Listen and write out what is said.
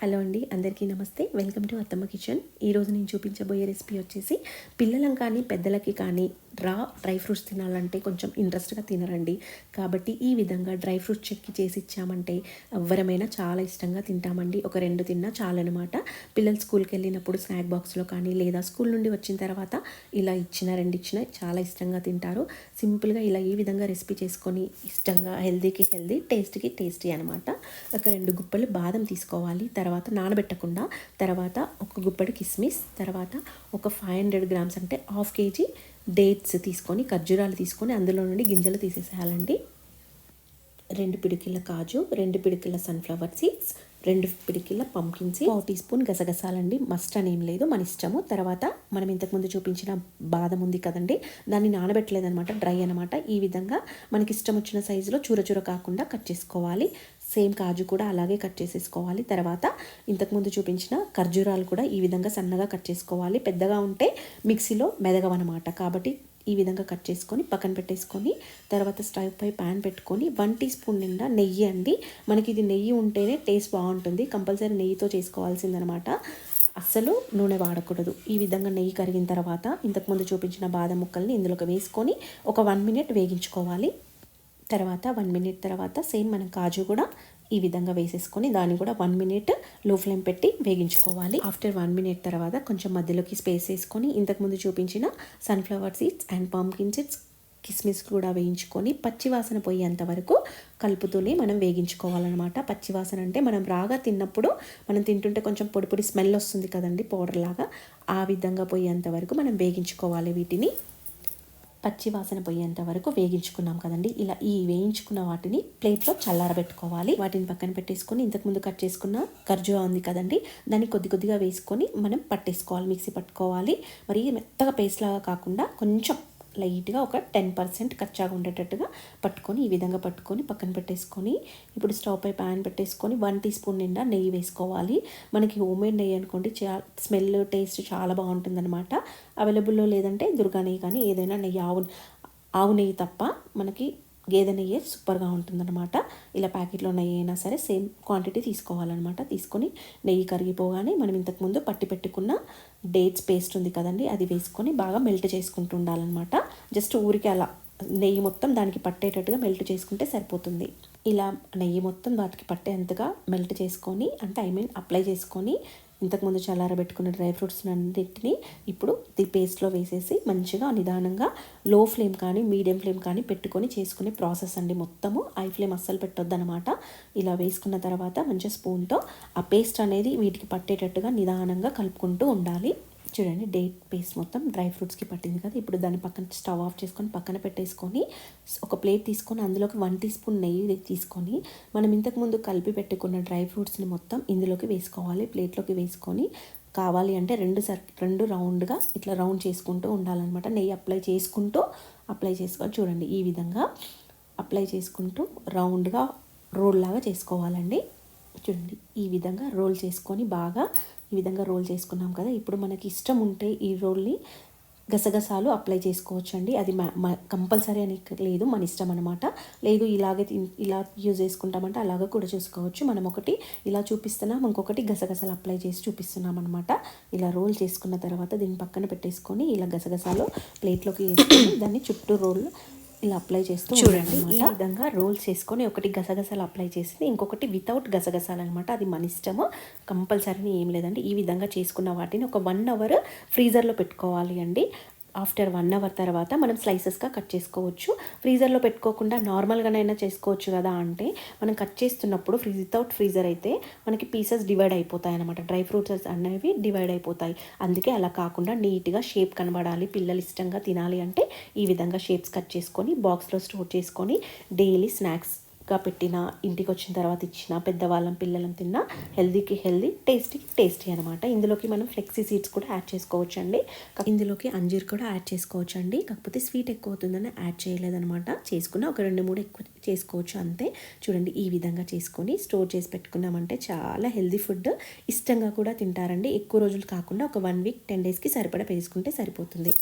Hello అండి అందరికీ నమస్తే. Welcome to Attamma kitchen. ఈరోజు నేను చూపించబోయే రెసిపీ వచ్చేసి పిల్లలకి కానీ పెద్దలకి కానీ రా డ్రై ఫ్రూట్స్ తినాలంటే కొంచెం ఇంట్రెస్ట్గా తినరండి. కాబట్టి ఈ విధంగా డ్రై ఫ్రూట్స్ చెక్కి చేసి ఇచ్చామంటే ఎవరమైనా చాలా ఇష్టంగా తింటామండి. ఒక రెండు తిన్నా చాలన్నమాట. పిల్లలు స్కూల్కి వెళ్ళినప్పుడు స్నాక్ బాక్స్లో కానీ లేదా స్కూల్ నుండి వచ్చిన తర్వాత ఇలా ఇచ్చిన రెండు ఇచ్చిన చాలా ఇష్టంగా తింటారు. సింపుల్గా ఇలా ఈ విధంగా రెసిపీ చేసుకొని ఇష్టంగా హెల్దీకి హెల్దీ టేస్ట్కి టేస్టీ అనమాట ఒక రెండు గుప్పలు బాదం తీసుకోవాలి. తర్వాత నానబెట్టకుండా తర్వాత ఒక గుప్పడి కిస్మిస్ తర్వాత ఒక ఫైవ్ హండ్రెడ్ గ్రామ్స్ అంటే హాఫ్ కేజీ డేట్స్ తీసుకొని ఖర్జూరాలు తీసుకొని అందులో నుండి గింజలు తీసేసేయాలండి. రెండు పిడికిల కాజు రెండు పిడికిల సన్ఫ్లవర్ సీడ్స్ రెండు పిడికిల పంకిన్ సీడ్స్ పావు టీ స్పూన్ గసగసాలండి. మస్ట్ అని ఏం లేదు మన ఇష్టము. తర్వాత మనం ఇంతకుముందు చూపించిన బాదం ఉంది కదండి దాన్ని నానబెట్టలేదనమాట డ్రై అనమాట ఈ విధంగా మనకి ఇష్టం వచ్చిన సైజులో చూర చూర కాకుండా కట్ చేసుకోవాలి. సేమ్ కాజు కూడా అలాగే కట్ చేసేసుకోవాలి. తర్వాత ఇంతకుముందు చూపించిన ఖర్జూరాలు కూడా ఈ విధంగా సన్నగా కట్ చేసుకోవాలి. పెద్దగా ఉంటే మిక్సీలో మెదగవన్నమాట కాబట్టి ఈ విధంగా కట్ చేసుకొని పక్కన పెట్టేసుకొని తర్వాత స్టవ్ పై ప్యాన్ పెట్టుకొని వన్ టీ స్పూన్ నిండా నెయ్యి అండి. మనకి ఇది నెయ్యి ఉంటేనే టేస్ట్ బాగుంటుంది. కంపల్సరీ నెయ్యితో చేసుకోవాల్సిందనమాట. అస్సలు నూనె వాడకూడదు. ఈ విధంగా నెయ్యి కరిగిన తర్వాత ఇంతకుముందు చూపించిన బాదం ముక్కల్ని ఇందులోకి వేసుకొని ఒక వన్ మినిట్ వేగించుకోవాలి. తర్వాత వన్ మినిట్ తర్వాత సేమ్ మనం కాజు కూడా ఈ విధంగా వేసేసుకొని దాన్ని కూడా వన్ మినిట్లో ఫ్లేమ్ పెట్టి వేగించుకోవాలి. ఆఫ్టర్ వన్ మినిట్ తర్వాత కొంచెం మధ్యలోకి స్పేస్ వేసుకొని ఇంతకుముందు చూపించిన sunflower seeds and pumpkin seeds కిస్మిస్ కూడా వేయించుకొని పచ్చివాసన పోయేంత వరకు కలుపుతూనే మనం వేగించుకోవాలన్నమాట. పచ్చివాసన అంటే మనం రాగా తిన్నప్పుడు మనం తింటుంటే కొంచెం పొడి పొడి స్మెల్ వస్తుంది కదండి పౌడర్ లాగా. ఆ విధంగా పోయేంత వరకు మనం వేగించుకోవాలి వీటిని. పచ్చి వాసన పోయేంత వరకు వేగించుకున్నాం కదండి. ఇలా ఈ వేయించుకున్న వాటిని ప్లేట్లో చల్లారబెట్టుకోవాలి. వాటిని పక్కన పెట్టేసుకొని ఇంతకుముందు కట్ చేసుకున్న ఖర్జువా ఉంది కదండి. దాన్ని కొద్ది కొద్దిగా వేసుకొని మనం పట్టేసుకోవాలి మిక్సీ పట్టుకోవాలి. మరి మెత్తగా పేస్ట్ లాగా కాకుండా కొంచెం లైట్గా ఒక టెన్ పర్సెంట్ కచ్చాగా ఉండేటట్టుగా పట్టుకొని ఈ విధంగా పట్టుకొని పక్కన పెట్టేసుకొని ఇప్పుడు స్టవ్ పై ప్యాన్ పెట్టేసుకొని వన్ టీ స్పూన్ నిండా నెయ్యి వేసుకోవాలి. మనకి హోమ్మేడ్ నెయ్యి అనుకోండి స్మెల్ టేస్ట్ చాలా బాగుంటుందన్నమాట. అవైలబుల్లో లేదంటే దుర్గా నెయ్యి కానీ ఏదైనా నెయ్యి ఆవు ఆవు నెయ్యి తప్ప మనకి గేదె నెయ్యి సూపర్గా ఉంటుందన్నమాట. ఇలా ప్యాకెట్లో నెయ్యి అయినా సరే సేమ్ క్వాంటిటీ తీసుకోవాలన్నమాట. తీసుకొని నెయ్యి కరిగిపోగానే మనం ఇంతకుముందు పట్టి పెట్టుకున్న డేట్స్ పేస్ట్ ఉంది కదండి అది వేసుకొని బాగా మెల్ట్ చేసుకుంటూ ఉండాలన్నమాట. జస్ట్ ఊరికి అలా నెయ్యి మొత్తం దానికి పట్టేటట్టుగా మెల్ట్ చేసుకుంటే సరిపోతుంది. ఇలా నెయ్యి మొత్తం వాటికి పట్టేంతగా మెల్ట్ చేసుకొని అంటే ఐ మీన్ అప్లై చేసుకొని ఇంతకుముందు చల్లారబెట్టుకున్న డ్రై ఫ్రూట్స్ అన్నింటిని ఇప్పుడు ది పేస్ట్లో వేసేసి మంచిగా నిదానంగా లో ఫ్లేమ్ కానీ మీడియం ఫ్లేమ్ కానీ పెట్టుకొని చేసుకునే ప్రాసెస్ అండి. మొత్తము ఐ ఫ్లేమ్ అస్సలు పెట్టొద్దు అనమాట ఇలా వేసుకున్న తర్వాత మంచిగా స్పూన్తో ఆ పేస్ట్ అనేది వీటికి పట్టేటట్టుగా నిదానంగా కలుపుకుంటూ ఉండాలి. చూడండి డేట్ పేస్ట్ మొత్తం డ్రై ఫ్రూట్స్కి పట్టింది కదా. ఇప్పుడు దాన్ని పక్కన స్టవ్ ఆఫ్ చేసుకొని పక్కన పెట్టేసుకొని ఒక ప్లేట్ తీసుకొని అందులోకి వన్ టీ స్పూన్ నెయ్యి తీసుకొని మనం ఇంతకుముందు కలిపి పెట్టుకున్న డ్రై ఫ్రూట్స్ని మొత్తం ఇందులోకి వేసుకోవాలి. ప్లేట్లోకి వేసుకొని కావాలి అంటే రెండు సర్ రెండు రౌండ్గా ఇట్లా రౌండ్ చేసుకుంటూ ఉండాలన్నమాట. నెయ్యి అప్లై చేసుకుంటూ అప్లై చేసుకోవాలి. చూడండి ఈ విధంగా అప్లై చేసుకుంటూ రౌండ్గా రోల్ లాగా చేసుకోవాలండి. చూడండి ఈ విధంగా రోల్ చేసుకొని బాగా ఈ విధంగా రోల్ చేసుకున్నాం కదా. ఇప్పుడు మనకి ఇష్టం ఉంటే ఈ రోల్ని గసగసాలు అప్లై చేసుకోవచ్చు అండి అది కంపల్సరీ అని లేదు మన ఇష్టం అనమాట లేదు ఇలాగే ఇలా యూజ్ చేసుకుంటామంటే అలాగ కూడా చూసుకోవచ్చు. మనం ఒకటి ఇలా చూపిస్తున్నాం ఇంకొకటి గసగసాలు అప్లై చేసి చూపిస్తున్నాం అనమాట ఇలా రోల్ చేసుకున్న తర్వాత దీన్ని పక్కన పెట్టేసుకొని ఇలా గసగసాలు ప్లేట్లోకి వేసుకొని దాన్ని చుట్టూ రోల్ ఇలా అప్లై చేస్తూ చూడండి. ఈ విధంగా రోల్స్ చేసుకొని ఒకటి గసగసాలు అప్లై చేసి ఇంకొకటి వితౌట్ గసగసాలు అనమాట అది మన ఇష్టము. కంపల్సరీ ఏం లేదండి. ఈ విధంగా చేసుకున్న వాటిని ఒక వన్ అవర్ ఫ్రీజర్లో పెట్టుకోవాలి అండి. ఆఫ్టర్ వన్ అవర్ తర్వాత మనం స్లైసెస్గా కట్ చేసుకోవచ్చు. ఫ్రీజర్లో పెట్టుకోకుండా నార్మల్గానైనా చేసుకోవచ్చు కదా అంటే మనం కట్ చేస్తున్నప్పుడు ఫ్రీజ్ వితౌట్ ఫ్రీజర్ అయితే మనకి పీసెస్ డివైడ్ అయిపోతాయి అనమాట డ్రై ఫ్రూట్స్ అనేవి డివైడ్ అయిపోతాయి. అందుకే అలా కాకుండా నీట్గా షేప్ కనబడాలి పిల్లలు ఇష్టంగా తినాలి అంటే ఈ విధంగా షేప్స్ కట్ చేసుకొని బాక్స్లో స్టోర్ చేసుకొని డైలీ స్నాక్స్ గా పెట్టిన ఇంటికి వచ్చిన తర్వాత ఇచ్చిన పెద్దవాళ్ళం పిల్లలం తిన్న హెల్దీకి హెల్దీ టేస్టీకి టేస్టీ అనమాట ఇందులోకి మనం ఫ్లెక్సీ సీడ్స్ కూడా యాడ్ చేసుకోవచ్చు అండి ఇందులోకి అంజీర్ కూడా యాడ్ చేసుకోవచ్చు అండి కాకపోతే స్వీట్ ఎక్కువ అవుతుందని యాడ్ చేయలేదనమాట చేసుకున్న ఒక రెండు మూడు ఎక్కువ చేసుకోవచ్చు అంతే. చూడండి ఈ విధంగా చేసుకొని స్టోర్ చేసి పెట్టుకున్నామంటే చాలా హెల్దీ ఫుడ్. ఇష్టంగా కూడా తింటారండి. ఎక్కువ రోజులు కాకుండా ఒక వన్ వీక్ టెన్ డేస్కి సరిపడా వేసుకుంటే సరిపోతుంది.